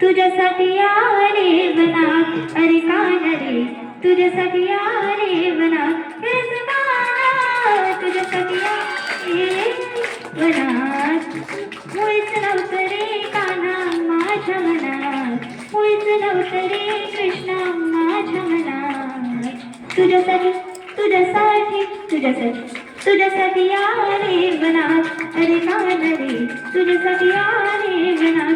तुझ्यासाठी आले बना अरे कान रे? तुझ्यासाठी आले बना तुझ्यासाठी आले बना मुळीच नव्हतं रे काना माझ्या मनात. मुळीच नव्हतं रे कृष्णा माझ्या मनात. तुझ्यासाठी तुझ्यासाठी तुझ्यासाठी तुझ्यासाठी आले बना अरे कान रे? तुझ्यासाठी आरे बना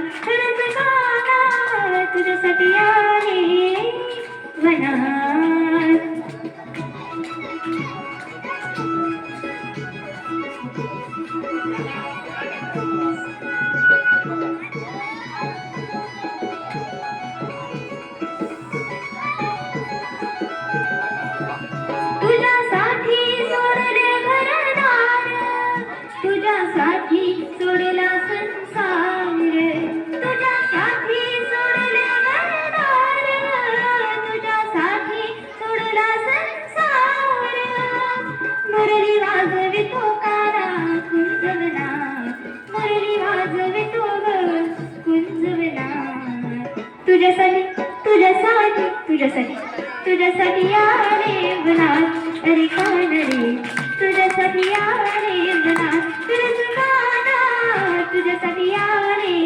तुझ्यासाठी तुझ्यासाठी तुझ्यासाठी तुझ्यासाठी यारे मनात अरे कान रे तुझ्यासाठी यारे मनात तुझं गाणं तुझ्यासाठी यारे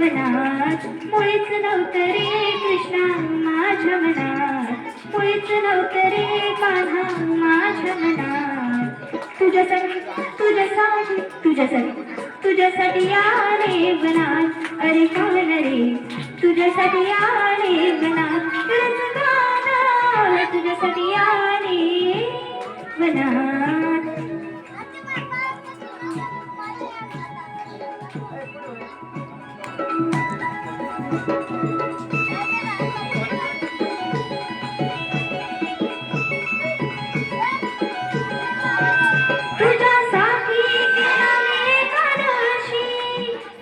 मनात. मुळीच नव्हतं रे कृष्णा माझ्या मनात. मुळीच नव्हतं रे माझा माझ्या मनात. तुझ्यासाठी तुझ्यासाठी तुझ्यासाठी तुझ्यासाठी यारे मनात अरे कान रे तुझ्यासाठी यारे बना गाणं तुझ्यासाठी यारे बना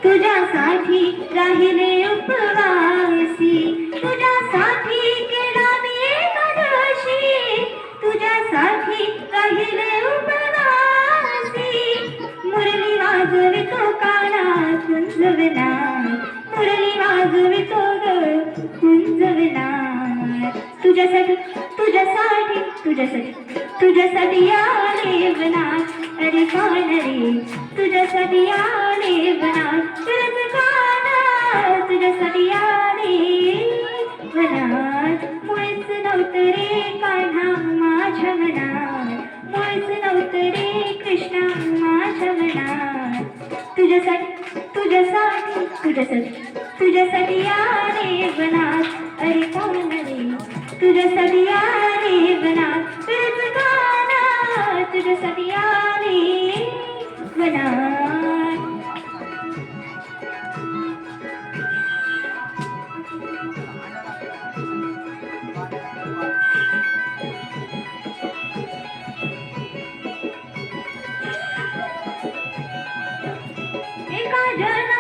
तुझ्यासाठी राहिले तुझ्यासाठी तुझ्यासाठी तुझ्यासाठी तुझ्यासाठी आले बना अरे कान रे तुझ्यासाठी आले बना तुझं गाणं तुझ्यासाठी आले मनात मुळीच नव्हतं रे कान्हा माझ्या मनात. मुळीच नव्हतं रे कृष्णा माझ्या मनात. तुझ्यासाठी तुझ्यासाठी तुझ्यासाठी तुझ्यासाठी आले बना अरे कान रे. तुझ्यासाठी आले बना तुझ गाणं तुझ्यासाठी आले बना एका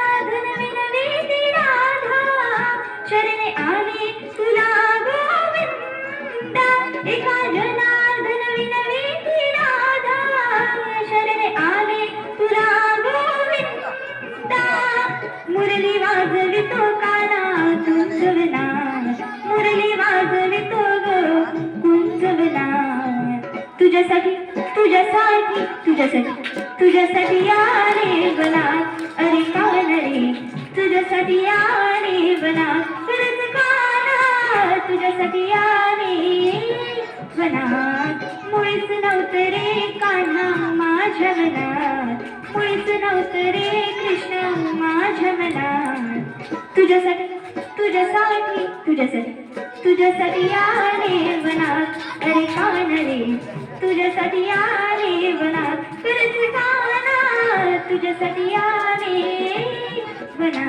तुझ्यासाठी तुझ्यासाठी तुझ्यासाठी आले बना. अरे कान रे तुझ्यासाठी आले बना. खरंच काना तुझ्यासाठी आले बना. मुळीच नव्हतं रे कान्हा माझ्या मनात. मुळीच नव्हतं रे कृष्ण माझ्या मनात. तुझ्यासाठी तुझ्यासाठी तुझ्यासाठी तुझ्यासाठी आले बना. अरे कान रे तुझ्यासाठी आले बना खरंच काना तुझ्यासाठी आले बना